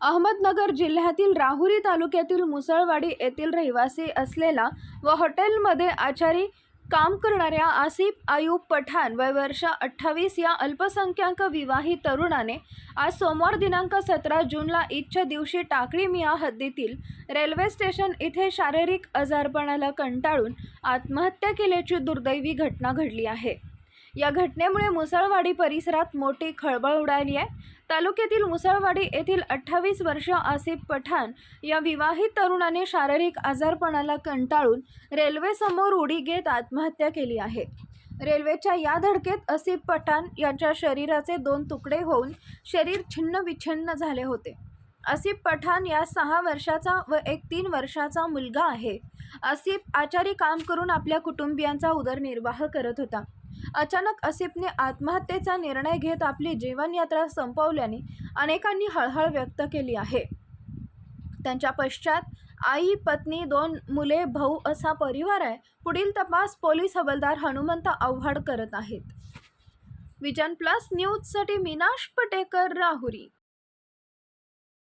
अहमदनगर जिल्ह्यातील राहुरी तालुक्यातील मुसळवाडी येथील रहिवासी असलेला व हॉटेलमध्ये आचारी काम करणाऱ्या आसिफ आयूब पठाण वय वर्ष अठ्ठावीस या अल्पसंख्याक विवाही तरुणाने आज सोमवार दिनांक सतरा जूनला ईदच्या दिवशी टाकळी मिया हद्दीतील रेल्वे स्टेशन इथे शारीरिक आजारपणाला कंटाळून आत्महत्या केल्याची दुर्दैवी घटना घडली आहे. या घटनेमुळे मुसळवाडी परिसरात मोठी खळबळ उडाली आहे. तालुक्यातील मुसळवाडी येथील अठ्ठावीस वर्ष आसिफ पठाण या विवाहित तरुणाने शारीरिक आजारपणाला कंटाळून रेल्वेसमोर उडी घेत आत्महत्या केली आहे. रेल्वेच्या या धडकेत आसिफ पठाण यांच्या शरीराचे दोन तुकडे होऊन शरीर छिन्न विछिन्न झाले होते. आसिफ पठाण या सहा वर्षाचा व एक तीन वर्षाचा मुलगा आहे. आसिफ आचारी काम करून आपल्या कुटुंबियांचा उदरनिर्वाह करत होता. अचानक आसिफने आत्महत्येचा निर्णय घेत आपली जीवनयात्रा संपवल्याने अनेकांनी हळहळ व्यक्त केली आहे. त्यांच्या पश्चात आई पत्नी दोन मुले भाऊ असा परिवार आहे. पुढील तपास पोलीस हवालदार हनुमंत आव्हाड करत आहेत. विजन प्लस न्यूजसाठी मीनाश पटेकर राहुरी.